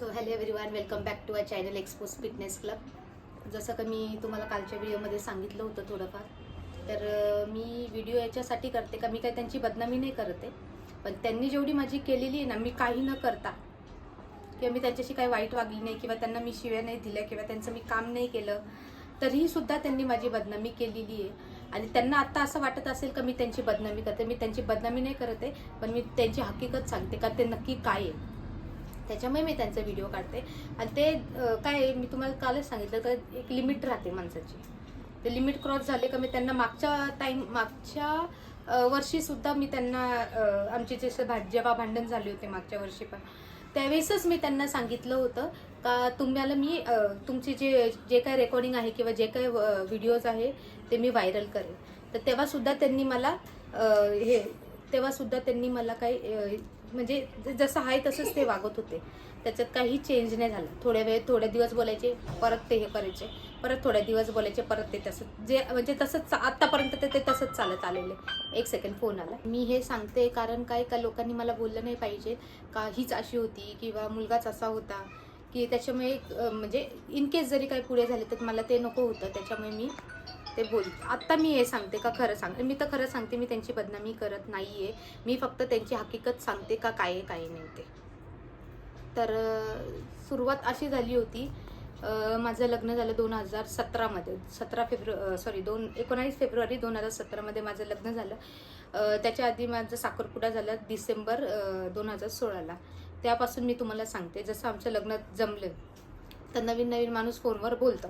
So hello everyone welcome back to a channel expose fitness club जसं का मी तुम्हाला कालच्या व्हिडिओमध्ये सांगितलं होतं थोडंफार तर मी व्हिडिओ याच्यासाठी करते का मी काही त्यांची बदनामी नाही करते पण त्यांनी जेवढी माझी केलेली आहे ना मी काही न करता किंवा मी त्यांच्याशी काही वाईट वागली नाही किंवा त्यांना मी शिव्या नाही दिल्या किंवा त्यांचं मी काम नाही केलं तरीही सुद्धा त्यांनी माझी बदनामी केलेली आहे. आणि त्यांना आत्ता असं वाटत असेल का मी त्यांची बदनामी करते मी त्यांची बदनामी नाही करते पण मी त्यांची हकीकत सांगते का ते नक्की काय आहे. त्याच्यामुळे मी त्यांचा व्हिडिओ काढते. आणि ते काय आहे, मी तुम्हाला कालच सांगितलं तर एक लिमिट राहते माणसाची. ते लिमिट क्रॉस झाले का मी त्यांना मागच्या टाईम मागच्या वर्षीसुद्धा मी त्यांना आमचे जसे भा जेव्हा भांडण झाले होते मागच्या वर्षी पण त्यावेळेसच मी त्यांना सांगितलं होतं का तुम्हाला मी तुमचे जे जे काय रेकॉर्डिंग आहे किंवा जे काय व्हिडिओज आहे ते मी व्हायरल करेन. तर तेव्हासुद्धा त्यांनी मला हे तेव्हासुद्धा त्यांनी मला काही म्हणजे ज- जसं आहे तसंच ते वागत होते. त्याच्यात काही चेंज नाही झालं. थोड्या वेळ थोड्या दिवस बोलायचे परत ते हे करायचे. परत थोड्या दिवस बोलायचे परत ते तसं जे म्हणजे तसंच आत्तापर्यंत ते ते तसंच चालत आलेले. एक सेकंड फोन आला. मी हे सांगते कारण काय का लोकांनी मला बोललं नाही पाहिजे. का हीच अशी होती किंवा मुलगाच असा होता. की त्याच्यामुळे म्हणजे इन केस जरी काही पुढे झाले तर मला ते नको होतं. त्याच्यामुळे मी ते बोल. आत्ता मी हे सांगते का खरं सांगते? मी तर खरं सांगते मी त्यांची बदनामी करत नाही आहे मी फक्त त्यांची हकीकत सांगते का काय आहे काय नाही ते. तर सुरुवात अशी झाली होती माझं लग्न झालं दोन हजार सतरामध्ये. सतरा फेब्रुवारी सॉरी दोन एकोणावीस फेब्रुवारी दोन हजार सतरामध्ये माझं लग्न झालं. त्याच्या आधी माझं साखरपुडा झाला डिसेंबर दोन हजार सोळाला. त्यापासून मी तुम्हाला सांगते जसं आमचं लग्न जमलं तर नवीन नवीन माणूस फोनवर बोलतं.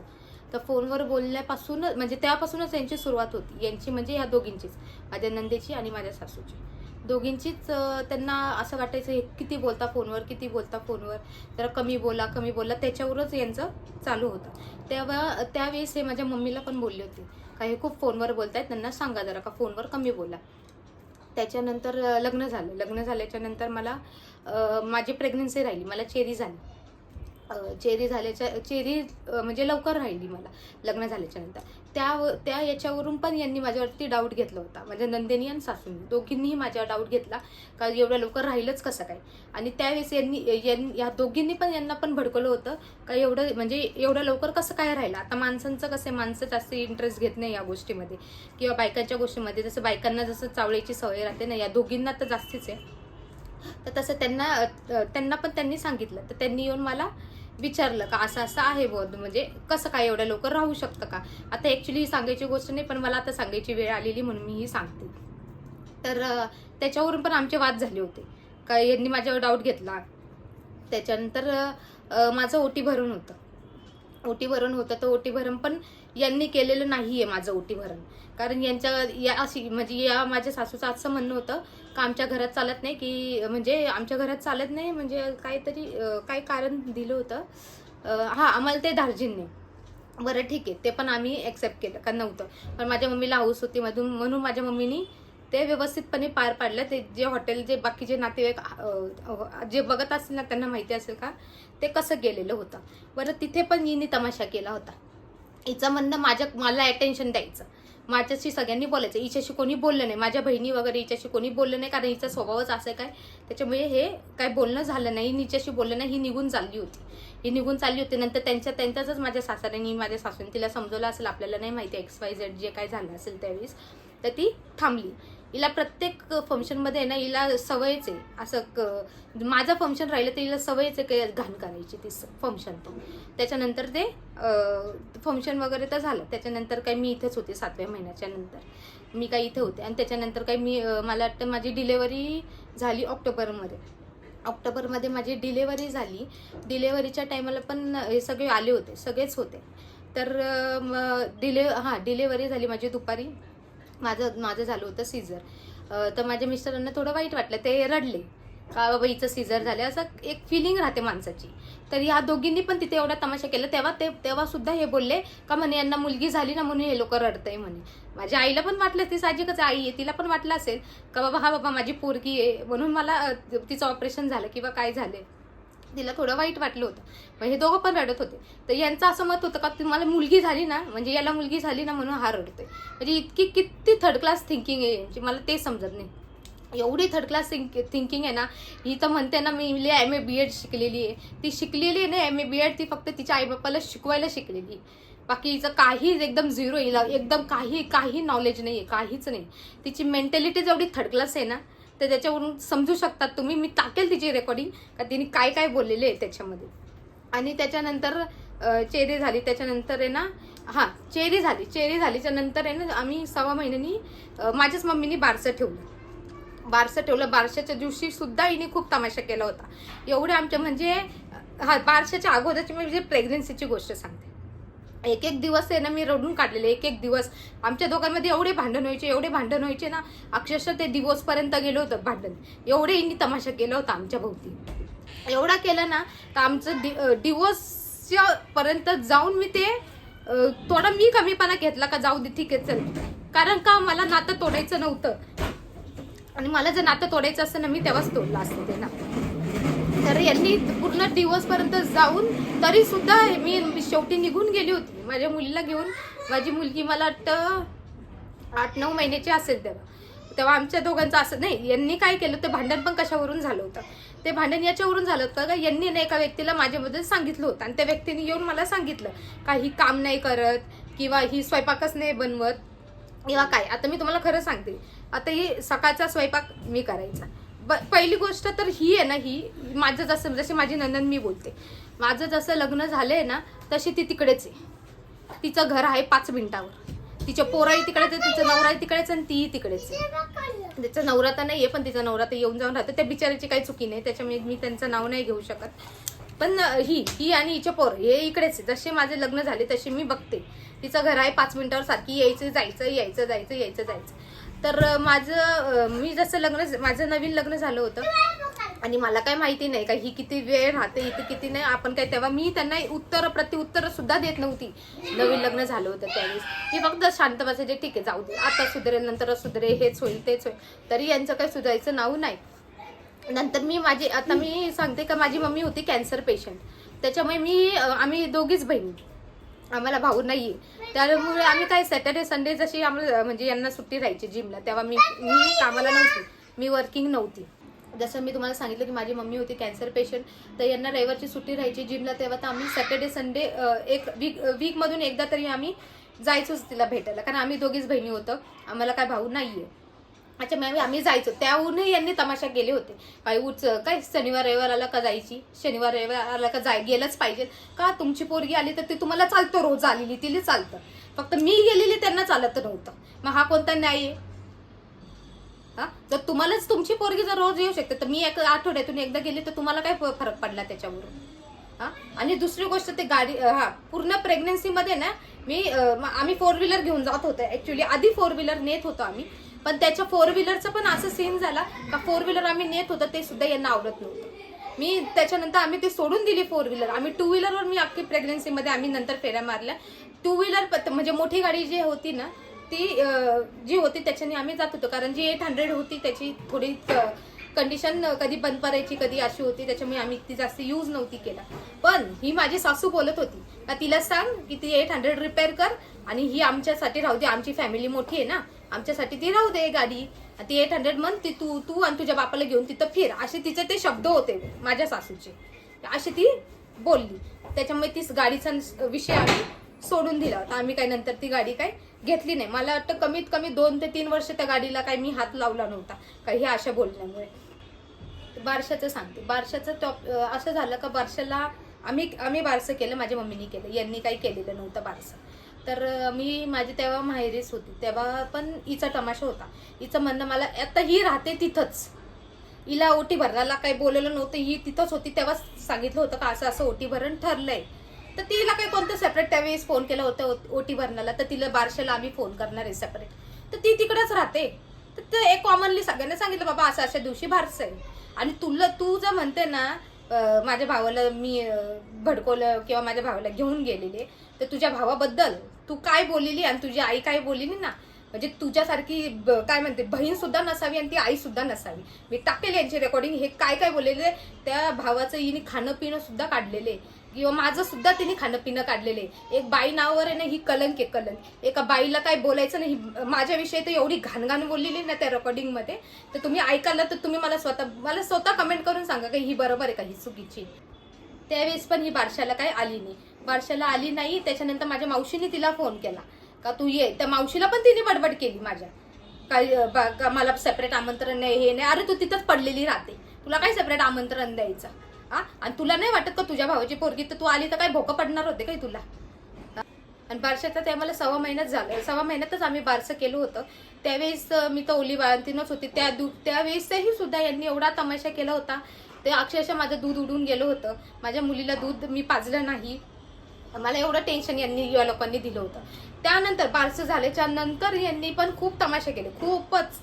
तर फोनवर बोलण्यापासून म्हणजे त्यापासूनच यांची सुरुवात होती. यांची म्हणजे ह्या दोघींचीच माझ्या नंदेची आणि माझ्या सासूची. दोघींचीच त्यांना असं वाटायचं हे किती बोलता फोनवर किती बोलता फोनवर जरा कमी बोला कमी बोला त्याच्यावरच यांचं चालू होतं. तेव्हा त्यावेळेस हे माझ्या मम्मीला पण बोलले होते का हे खूप फोनवर बोलतायत त्यांना सांगा जरा का फोनवर कमी बोला. त्याच्यानंतर लग्न झालं. लग्न झाल्याच्यानंतर मला माझी प्रेग्नन्सी राहिली. मला चेरी झाली. चेरी झाल्याच्या चेरी म्हणजे लवकर राहिली मला लग्न झाल्याच्यानंतर. त्या त्या याच्यावरून पण यांनी माझ्यावरती डाऊट घेतला होता. माझ्या नंदिनी आणि सासूनी. दोघींनीही माझ्यावर डाऊट घेतला का एवढ्या लवकर राहिलंच कसं काय? आणि त्यावेळेस यांनी या दोघींनी पण यांना पण भडकवलं होतं का एवढं म्हणजे एवढ्या लवकर कसं काय राहिलं? आता माणसांचं कसं आहे, माणसं जास्त इंटरेस्ट घेत नाही या गोष्टीमध्ये. किंवा बायकांच्या गोष्टीमध्ये जसं बायकांना जसं चावळीची सवय राहते ना या दोघींना तर जास्तीच आहे. तर तसं त्यांना त्यांना पण त्यांनी सांगितलं. तर त्यांनी येऊन मला विचारलं का असं असं आहे बोध? म्हणजे कसं काय एवढ्या लवकर राहू शकतं का? आता ॲक्च्युली सांगायची गोष्ट नाही पण मला आता सांगायची वेळ आलेली म्हणून मी ही सांगते. तर त्याच्यावरून पण आमचे वाद झाले होते. का यांनी माझ्यावर डाऊट घेतला. त्याच्यानंतर माझं ओटी भरून होतं. ओटी भरण होतं तर ओटी भरण पण यांनी केलेलं नाहीये माझं ओटी भरण कारण यांच्या या अशी म्हणजे या माझ्या सासूचं असं म्हणणं होतं का आमच्या घरात चालत नाही की म्हणजे आमच्या घरात चालत नाही म्हणजे काहीतरी काही कारण दिलं होतं. हां हा आम्हाला ते धार्जिन्य बरं ठीक आहे. ते पण आम्ही ॲक्सेप्ट केलं का नव्हतं. पण माझ्या मम्मीला हाऊस होती मधून म्हणून माझ्या मम्मीनी ते व्यवस्थितपणे पार पाडलं. ते जे हॉटेल जे बाकीचे नातेवाईक जे बघत असतील ना त्यांना माहिती असेल का? ते कसं गेलेलं होतं? बरं तिथे पण हिने तमाशा केला होता. हिचं म्हणणं माझ्या मला अटेन्शन द्यायचं. माझ्याशी सगळ्यांनी बोलायचं. हिच्याशी कोणी बोललं नाही. माझ्या बहिणी वगैरे हिच्याशी कोणी बोललं नाही कारण हिचा स्वभावच असं काय? त्याच्यामुळे हे काय बोलणं झालं नाही. हिच्याशी बोललं नाही. ही निघून चालली होती. ही निघून चालली होती. नंतर त्यांच्या त्यांच्याच माझ्या सासऱ्यांनी माझ्या सासून तिला समजवलं असेल आपल्याला नाही माहिती एक्स वाय झेड जे काय झालं असेल त्यावेळेस तर ती थांबली. हिला प्रत्येक फंक्शनमध्ये ना हिला सवयच आहे. असं क- माझं फंक्शन राहिलं तर हिला सवयच आहे काही घाण करायची ती फंक्शन तो त्याच्यानंतर ते फंक्शन वगैरे तर झालं. त्याच्यानंतर काही मी इथेच होते सातव्या महिन्याच्या नंतर. मी काही इथे होते. आणि त्याच्यानंतर काही मी मला वाटतं माझी डिलेवरी झाली ऑक्टोबरमध्ये. ऑक्टोबरमध्ये माझी डिलेवरी झाली. डिलेवरीच्या टायमाला पण हे सगळे आले होते. सगळेच होते. तर डिले हां डिलेवरी झाली माझी दुपारी. माझं माझं झालं होतं सीझर. तर माझ्या मिस्टरांना थोडं वाईट वाटलं. ते रडले. का बाबा हिचं सीझर झालं. असं एक फिलिंग राहते माणसाची. तर ह्या दोघींनी पण तिथे एवढा तमाशा केला. तेव्हा ते तेव्हा सुद्धा हे बोलले का म्हणे यांना मुलगी झाली ना म्हणून हे लोक रडतंय म्हणे. माझ्या आईला पण वाटलं ती साहजिकच आई आहे तिला पण वाटलं असेल का बाबा हा बाबा माझी पोरगी आहे म्हणून मला तिचं ऑपरेशन झालं किंवा काय झालं तिला थोडं वाईट वाटलं होतं. मग हे दोघं पण रडत होते. तर यांचं असं मत होतं का तुम्हाला मुलगी झाली ना म्हणजे याला मुलगी झाली ना म्हणून हा रडतोय. म्हणजे इतकी किती थर्ड क्लास थिंकिंग आहे म्हणजे मला ते समजत नाही. एवढी थर्ड क्लास थिंक थिंकिंग आहे ना ही तर म्हणते ना मी एम ए बी एड शिकलेली आहे. ती शिकलेली आहे ना एम ए बी एड ती फक्त तिच्या आईबापाला शिकवायला शिकलेली. आहे. बाकी हिचं काहीच एकदम झिरो हिला एकदम काही काही नॉलेज नाही आहे काहीच नाही. तिची मेंटॅलिटी एवढी थर्ड क्लास आहे ना तर त्याच्यावरून समजू शकतात तुम्ही. मी टाकेल तिची रेकॉर्डिंग का तिने काय काय बोललेले आहे त्याच्यामध्ये. आणि त्याच्यानंतर चेरी झाली. त्याच्यानंतर आहे ना हां चेरी झाली. चेरी झालीच्या नंतर आहे ना आम्ही सव्वा महिन्यांनी माझ्याच मम्मीनी बारसं ठेवलं. बारसं ठेवलं. बारशाच्या दिवशी सुद्धा हिने खूप तमाशा केला होता. एवढे आमच्या म्हणजे हा बारशाच्या अगोदरची म्हणजे प्रेग्नन्सीची गोष्ट सांगते. एक एक दिवस आहे ना मी रडून काढलेले एक एक दिवस. आमच्या दोघांमध्ये एवढे भांडण व्हायचे एवढे भांडण व्हायचे ना अक्षरशः ते दिवसपर्यंत गेलो होतं भांडण. एवढे यांनी तमाशा केला होता आमच्या भोवती. एवढा केला ना तर आमचं डि डिवोर्सच्या पर्यंत जाऊन मी ते थोडा मी कमीपणा घेतला का जाऊ दे ठीक आहे चल. कारण का मला नातं तोडायचं नव्हतं. आणि मला जर नातं तोडायचं असतं ना मी तेव्हाच तोडलं असतं ते ना. तर यांनी पूर्ण दिवसपर्यंत जाऊन तरी सुद्धा मी शेवटी निघून गेली होती. माझ्या मुलीला घेऊन. माझी मुलगी मला वाटतं आठ नऊ महिन्याची असेल तेव्हा. तेव्हा आमच्या दोघांचं असं नाही यांनी काय केलं ते भांडण पण कशावरून झालं होतं? ते भांडण याच्यावरून झालं होतं का? यांनी ना एका व्यक्तीला माझ्याबद्दल सांगितलं होतं आणि त्या व्यक्तीने येऊन मला सांगितलं काही काम नाही करत किंवा ही स्वयंपाकच नाही बनवत किंवा काय? आता मी तुम्हाला खरं सांगते. आता ही सकाळचा स्वयंपाक मी करायचा. पहिली गोष्ट तर ही आहे ना ही माझं जसं जशी माझी नंदन मी बोलते. माझं जसं लग्न झालंय ना तशी ती तिकडेच आहे. तिचं घर आहे पाच मिनिटावर. तिच्या पोराही तिकडेच आहे तिचं नवराही तिकडेच आणि तीही तिकडेच आहे. तिचा नवरा तर नाही आहे पण तिचा नवरा तर येऊन जाऊन राहतो. त्या बिचाराची काही चुकी नाही त्याच्यामुळे मी त्यांचं नाव नाही घेऊ शकत. पण ही ही आणि हिचे पोर हे इकडेच आहे. जसे माझे लग्न झाले तसे मी बघते. तिचं घर आहे पाच मिनिटावर सारखी यायचं जायचं यायचं जायचं यायचं जायचं. तर माझं मी जसं लग्न माझं नवीन लग्न झालं होतं. आणि मला काय माहिती नाही का ही किती वेळ राहते इथे किती नाही आपण काय तेव्हा मी त्यांना उत्तर प्रत्युत्तर सुद्धा देत नव्हती. नवीन लग्न झालं होतं त्यावेळेस. मी फक्त शांत बसायचे ठीक आहे जाऊ दे. आता सुधरेल नंतर सुधरेल हेच होईल तेच होईल. तरी यांचं काही सुधारायचं नाव नाही. नंतर मी माझी आता मी सांगते का माझी मम्मी होती कॅन्सर पेशंट. त्याच्यामुळे मी आम्ही दोघीच बहिणी. आम्हाला भाऊ नाही. त्यामुळे आम्ही काय सॅटर्डे संडे जशी आम्हाला म्हणजे यांना सुट्टी राहायची जिमला तेव्हा मी मी कामाला नव्हती. मी वर्किंग नव्हती. जसं मी तुम्हाला सांगितलं की माझी मम्मी होती कॅन्सर पेशंट तर यांना रविवारची सुट्टी राहायची जिमला तेव्हा तर आम्ही सॅटर्डे संडे एक वीक वीकमधून एकदा तरी आम्ही जायचोच तिला भेटायला. कारण आम्ही दोघीच बहिणी होतो. आम्हाला काय भाऊ नाही आहे अच्छा मॅम आम्ही जायचो. त्याहूनही यांनी तमाशा केले होते. काय उच काय शनिवार रविवार आला का जायची? शनिवार रविवार आला का जाय गेलंच पाहिजे. का तुमची पोरगी आली तर ती तुम्हाला चालतं रोज आलेली तिला चालतं. फक्त मी गेलेली त्यांना चालत नव्हतं. मग हा कोणता न्याय आहे? हा? जर तुम्हालाच तुमची पोरगी जर रोज येऊ शकते तर मी एक आठवड्यातून एकदा गेली तर तुम्हाला काय फ- फरक पडला त्याच्यावरून? हा? आणि दुसरी गोष्ट ते गाडी हा पूर्ण प्रेग्नन्सीमध्ये ना मी आम्ही फोर व्हीलर घेऊन जात होतो. ऍक्च्युली आधी फोर व्हीलर नेत होतो आम्ही. पण त्याच्या फोर व्हीलरचं पण असं सीन झाला का फोर व्हीलर आम्ही नेत होतो ते सुद्धा यांना आवडत नव्हतं. मी त्याच्यानंतर आम्ही ते सोडून दिली फोर व्हीलर आम्ही टू व्हीलरवर मी अख्खी प्रेग्नन्सीमध्ये आम्ही नंतर फेऱ्या मारल्या. टू व्हीलर म्हणजे मोठी गाडी जी होती ना ती जी होती त्याच्याने आम्ही जात होतो. कारण जी एट हंड्रेड होती त्याची थोडी कंडिशन कधी बंद पडायची कधी अशी होती त्याच्यामुळे आम्ही ती जास्त यूज नव्हती केला. पण ही माझी सासू बोलत होती का तिला सांग की ती एट हंड्रेड रिपेअर कर आणि ही आमच्यासाठी राहू दे. आमची फॅमिली मोठी आहे ना आमच्यासाठी ती राहू दे गाडी. आणि ती एट हंड्रेड म्हण ती तू तू आणि तुझ्या बापाला घेऊन तिथं फिर. असे तिचे ते शब्द होते माझ्या सासूचे. अशी ती बोलली. त्याच्यामुळे तीच गाडीचा विषय आम्ही सोडून दिला होता. आम्ही काय नंतर ती गाडी काय घेतली नाही. मला वाटतं कमीत कमी दोन ते तीन वर्ष त्या गाडीला काय मी हात लावला नव्हता. काही हे अशा बोलण्यामुळे. बारशाचं सांगते. बारशाचं टॉप असं झालं का बारशाला आम्ही आम्ही बारसं केलं. माझ्या मम्मीने केलं. यांनी काही केलेलं नव्हतं बारसं. तर मी माझी तेव्हा माहेरीच होती. तेव्हा पण हिचा तमाशा होता. हिचं म्हणणं मला आता ही राहते तिथंच. हिला ओटी भरणाला काही बोललेलं नव्हतं. ही तिथंच होती. तेव्हा सांगितलं होतं का असं असं ओटी भरण ठरलंय. तर तिला काही कोणतं सेपरेट त्यावेळेस फोन केला होता ओटी भरणाला तर तिला बारशेला आम्ही फोन करणार आहे सेपरेट तर ती तिकडंच राहते. तर ते एक कॉमनली सगळ्यांना सांगितलं बाबा असं अशा दिवशी बारसं आहे आणि तुला तू जर म्हणते ना माझ्या भावाला मी भडकवलं किंवा माझ्या भावाला घेऊन गेलेले तर तुझ्या भावाबद्दल तू काय बोललेली आणि तुझी आई काय बोललेली ना? म्हणजे तुझ्यासारखी ब- काय म्हणते बहीण सुद्धा नसावी आणि ती आई सुद्धा नसावी. मी टाकेल यांची रेकॉर्डिंग हे काय काय बोललेले त्या भावाचं हिने खाणं पिणं सुद्धा काढलेले. किंवा माझं सुद्धा तिने खाणं पिणं काढलेले. एक बाई नावावर आहे ना ही कलंक आहे कलंक. एका बाईला काय बोलायचं नाही माझ्याविषयी तर एवढी घाणघाण बोललेली ना त्या रेकॉर्डिंगमध्ये तर तुम्ही ऐकायला तर तुम्ही मला स्वतः मला स्वतः कमेंट करून सांगा की ही बरोबर आहे का ही चुकीची? त्यावेळेस पण ही बारशाला काय आली नाही. बारशाला आली नाही त्याच्यानंतर माझ्या मावशीने तिला फोन केला. का तू ये. त्या मावशीला पण तिने बडबड केली माझ्या. काय का मला सेपरेट आमंत्रण नाही हे नाही. अरे तू तिथंच पडलेली राहते. तुला काय सेपरेट आमंत्रण द्यायचं? हा आणि तुला नाही वाटत का तुझ्या भावाची पोरगी? तर तू आली तर काय भोकं पडणार होते काय तुला? आणि बारशाचं ते आम्हाला सव्वा महिन्यात झालं. सव्वा महिन्यातच आम्ही बारसं केलं होतं. त्यावेळेस मी तर ओली बाळंतीनच होती. त्या दूध त्यावेळेसही सुद्धा यांनी एवढा तमाशा केला होता. ते अक्षरशः माझं दूध उडून गेलं होतं. माझ्या मुलीला दूध मी पाजलं नाही. मला एवढं टेन्शन यांनी या लोकांनी दिलं होतं. त्यानंतर बारसं झाल्याच्यानंतर यांनी पण खूप तमाशे केले. खूपच.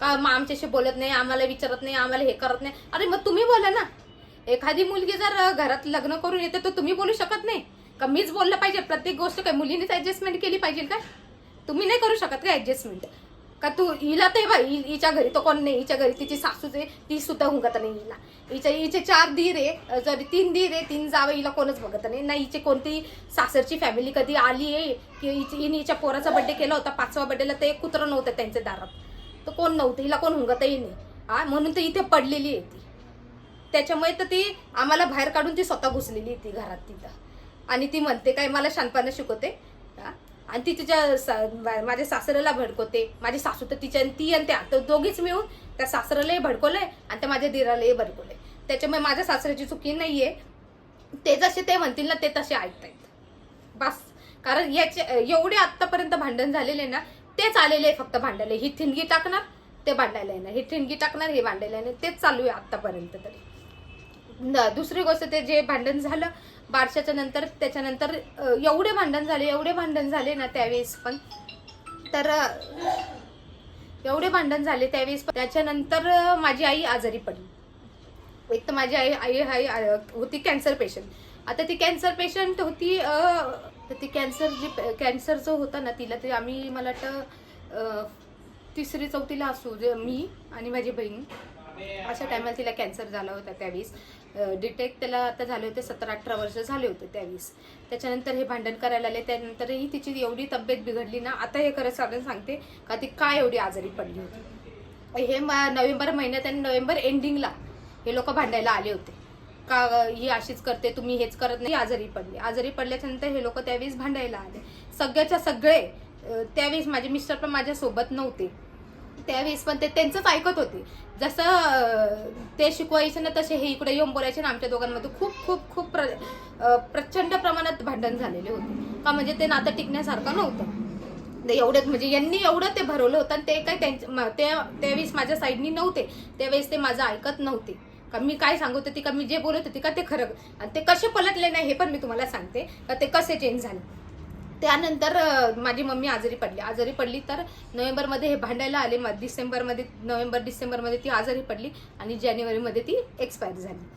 का मग आमच्याशी बोलत नाही आम्हाला विचारत नाही आम्हाला हे करत नाही. अरे मग तुम्ही बोला ना. एखादी मुलगी जर घरात लग्न करून येते तर तुम्ही बोलू शकत नाही. का मीच बोललं पाहिजे? प्रत्येक गोष्ट काय मुलीनेच ॲडजस्टमेंट केली पाहिजे काय? तुम्ही नाही करू शकत का ॲडजस्टमेंट का तू हिला ते बाई हि- हिच्या घरी तो कोण नाही हिच्या घरी तिची सासूच आहे ती सुद्धा हुंगत नाही हिला. हिच्या हिचे चार धीर आहे सॉरी तीन धीर आहे तीन जावं हिला कोणच बघत नाही. नाही हिचे कोणती सासरची फॅमिली कधी आली आहे की हिची हिने हिच्या पोराचा बड्डे केला होता पाचवा बड्डेला ते एक कुत्रं नव्हतं त्यांच्या दारात. तर कोण नव्हतं हिला कोण हुंगतही नाही. हा म्हणून तर इथे पडलेली आहे ती. त्याच्यामुळे तर ती आम्हाला बाहेर काढून ती स्वतः घुसलेली आहे ती घरात तिथं. आणि ती म्हणते काय मला शांतपणा शिकवते? आणि ती तिच्या सा- माझ्या सासऱ्याला भडकवते. माझी सासू तर तिच्या ती आणि त्या. तर दोघीच मिळून त्या सासऱ्यालाही भडकवलंय आणि त्या माझ्या दिरालाही भडकवलंय. त्याच्यामुळे माझ्या सासऱ्याची चुकी नाहीये. ते जसे ते म्हणतील ना ते तसे ऐकतायत. बस. कारण याचे एवढे आत्तापर्यंत भांडण झालेले ना तेच आलेले आहे फक्त भांडायला. ही ठिणगी टाकणार ते भांडायला येणार. ही ठिणगी टाकणार हे भांडायला येणार. तेच चालू आहे आत्तापर्यंत तरी. दुसरी गोष्ट ते जे भांडण झालं बारशाच्या नंतर त्याच्यानंतर एवढे भांडण झाले एवढे भांडण झाले ना त्यावेळेस पण. तर एवढे भांडण झाले त्यावेळेस त्याच्यानंतर माझी आई आजारी पडली. एक तर माझी आई आई आई होती कॅन्सर पेशंट. आता ती कॅन्सर पेशंट होती तर ती कॅन्सर जी कॅन्सरचं होता ना तिला ते आम्ही मला वाटतं तिसरी चौथीला असू जे मी आणि माझी बहीण. अशा टायमाला तिला कॅन्सर झाला होता त्यावेळेस. डिटेक्ट त्याला आता झाले होते सतरा अठरा वर्ष झाले होते त्यावेळेस. त्याच्यानंतर हे भांडण करायला आले त्यानंतरही तिची एवढी तब्येत बिघडली ना आता हे खरं साधन सांगते का ती काय एवढी आजारी पडली होती. हे नोव्हेंबर महिन्यात आणि नोव्हेंबर एंडिंगला हे लोक भांडायला आले होते. का ही अशीच करते तुम्ही हेच करत नाही आजारी पडली. आजारी पडल्याच्या नंतर हे लोक त्यावेळेस भांडायला आले. सगळ्याच्या सगळे त्यावेळेस माझे मिस्टर पण माझ्या सोबत नव्हते. त्यावेळेस पण ते त्यांचंच ऐकत होते. जसं ते शिकवायचे ना तसे हे इकडे येऊन बोलायचे ना आमच्या दोघांमध्ये खूप खूप खूप प्र प्रचंड प्रमाणात भांडण झालेले होते. का म्हणजे ते नातं टिकण्यासारखं नव्हतं. ते एवढंच म्हणजे यांनी एवढं ते भरवलं होतं आणि ते काय त्यांच्या म- त्या त्यावेळेस माझ्या साईडनी नव्हते. त्यावेळेस ते माझं ऐकत नव्हते. का मी काय सांगत होते का मी जे बोलत होती का ते खरं. आणि ते कसे पलटले नाही हे पण मी तुम्हाला सांगते. का ते कसे चेंज झाले. त्यानंतर माझी मम्मी आजारी पडली. आजारी पडली तर नोव्हेंबरमध्ये हे भांडायला आले. मग डिसेंबरमध्ये नोव्हेंबर डिसेंबरमध्ये ती आजारी पडली आणि जानेवारीमध्ये ती एक्सपायर झाली.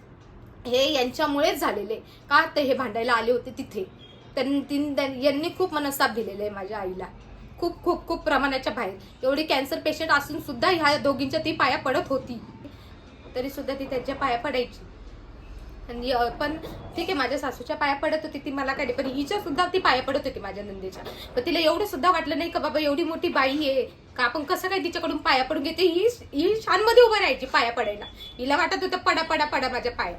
हे यांच्यामुळेच झालेले. का तर हे भांडायला आले होते तिथे. त्यां- तीन- त्यां- यांनी खूप मनस्ताप दिलेले आहे माझ्या आईला. खूप खूप खूप प्रमाणाच्या बाहेर. एवढी कॅन्सर पेशंट असून सुद्धा ह्या दोघींच्या ती पाया पडत होती. तरी सुद्धा ती त्यांच्या पाया पडायची. आणि पण ठीक आहे माझ्या सासूच्या पाया पडत होती ती मला काय पण हिच्या सुद्धा ती पाया पडत होती माझ्या नंदेच्या. पण तिला एवढं सुद्धा वाटलं नाही का बाबा एवढी मोठी बाई आहे का आपण कसं काय तिच्याकडून पाया पडून घेते? ही ही शानमध्ये उभं राहायची पाया पडायला. हिला वाटत होतं पडा पडा पडा माझ्या पाया.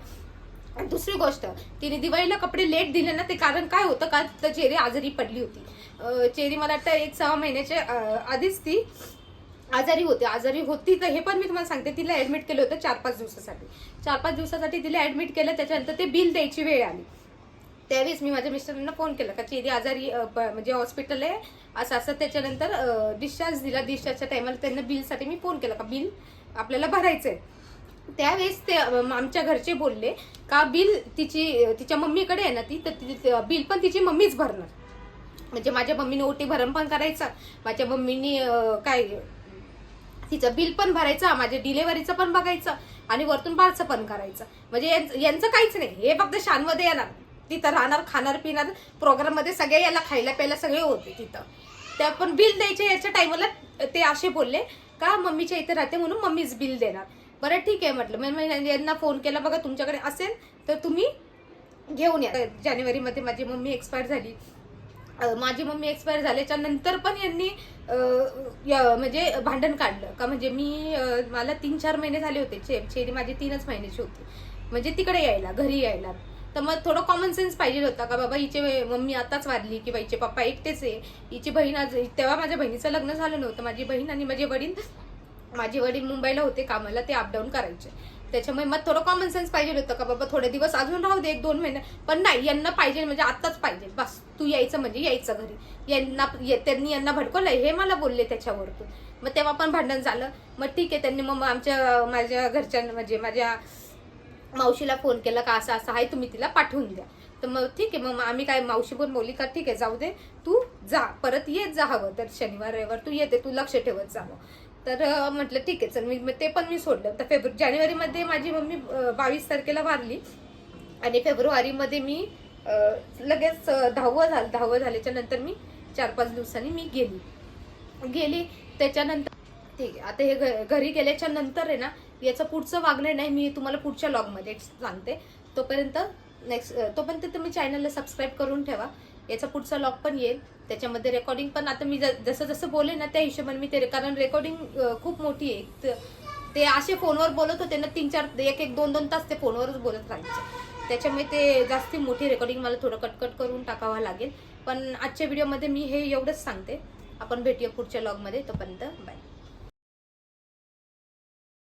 आणि दुसरी गोष्ट तिने दिवाळीला कपडे लेट दिले ना ते कारण काय होतं? का तर चेरी आजारी पडली होती. चेहरी चेरी मला वाटतं एक सहा महिन्याच्या आधीच ती आजारी होते. आजारी होती तर हे पण मी तुम्हाला सांगते तिला ऍडमिट केलं होतं चार पाच दिवसासाठी. चार पाच दिवसासाठी तिला ऍडमिट केलं त्याच्यानंतर ते बिल द्यायची वेळ आली. त्यावेळेस मी माझ्या मिस्टरांना फोन केला का चेरी आजारी प- म्हणजे हॉस्पिटल आहे असं असं त्याच्यानंतर डिस्चार्ज दिला. डिस्चार्जच्या टायमाला त्यांना बिलसाठी मी फोन केला का बिल आपल्याला भरायचं आहे त्यावेळेस ते आमच्या घरचे बोलले का बिल तिची तिच्या मम्मीकडे आहे ना ती तर बिल पण तिची मम्मीच भरणार. म्हणजे माझ्या मम्मीने ओटी भरण पण करायचा. माझ्या मम्मीनी काय तिचं बिल पण भरायचं माझ्या डिलेव्हरीचं पण बघायचं आणि वरतून बारचं पण करायचं. म्हणजे यांचं यांचं काहीच नाही. हे फक्त शानमध्ये येणार. तिथं राहणार खाणार पिणार प्रोग्राममध्ये सगळे याला खायला प्यायला सगळे होते तिथं. त्या पण बिल द्यायचे याच्या टायमाला ते असे बोलले का मम्मीच्या इथे राहते म्हणून मम्मीच बिल देणार. बरं ठीक आहे म्हटलं. मी यांना फोन केला बघा तुमच्याकडे असेल तर तुम्ही घेऊन या. जानेवारीमध्ये माझी मम्मी एक्सपायर झाली. माझी मम्मी एक्सपायर झाल्याच्यानंतर पण यांनी म्हणजे भांडण काढलं. का म्हणजे मी मला तीन चार महिने झाले होते चे चेरी माझी तीनच महिन्याची होती. म्हणजे तिकडे यायला घरी यायला. तर मग थोडं कॉमन सेन्स पाहिजे होता का बाबा हिचे मम्मी आताच वारली किंवा हिचे पप्पा एकटेच आहे. हिची बहीण आज तेव्हा माझ्या बहिणीचं लग्न झालं नव्हतं. माझी बहीण आणि माझे वडील माझे वडील मुंबईला होते कामाला ते अपडाऊन करायचे. त्याच्यामुळे मग थोडं कॉमन सेन्स पाहिजे होतं का बाबा थोडे दिवस अजून राहू दे एक दोन महिने. पण नाही यांना पाहिजे म्हणजे आत्ताच पाहिजे. बस तू यायचं म्हणजे यायचं घरी. यांना ये- त्यांनी यांना भडकवलं हे मला बोलले त्याच्यावरतून. मग तेव्हा पण भांडण झालं. मग ठीक आहे त्यांनी मग आमच्या माझ्या घरच्या म्हणजे माझ्या मावशीला फोन केला का असं असं आहे तुम्ही तिला पाठवून द्या. तर मग ठीक आहे मग आम्ही काय मावशी पण बोलली का ठीक आहे जाऊ दे. तू जा परत येत जा हवं तर शनिवार रविवार तू येते तू लक्ष ठेवत जावं तर म्हटलं ठीक आहे चल मी मग ते पण मी सोडलं. तर फेब्रुवारी जानेवारीमध्ये माझी मम्मी बावीस तारखेला वारली. आणि फेब्रुवारीमध्ये मी लगेच दहावं झालं दहावं झाल्याच्यानंतर मी चार पाच दिवसांनी मी गेली. गेली त्याच्यानंतर ठीक आहे आता हे घ- घरी गेल्याच्यानंतर आहे ना याचं पुढचं वागणं नाही मी तुम्हाला पुढच्या लॉगमध्ये सांगते. तोपर्यंत नेक्स्ट तोपर्यंत तुम्ही चॅनलला सबस्क्राईब करून ठेवा. याचा पुढचा लॉग पण येईल. त्याच्यामध्ये रेकॉर्डिंग पण आता मी ज- जसं जसं बोले ना त्या हिशोबाने मी ते कारण रेकॉर्डिंग खूप मोठी आहे. ते असे फोनवर बोलत होते ना तीन चार एक एक दोन दोन तास ते फोनवरच बोलत राहायचे. त्याच्यामुळे ते जास्ती मोठी रेकॉर्डिंग मला थोडं कटकट करून टाकावं लागेल. पण आजच्या व्हिडिओमध्ये मी हे एवढंच सांगते. आपण भेटूया पुढच्या लॉगमध्ये तोपर्यंत बाय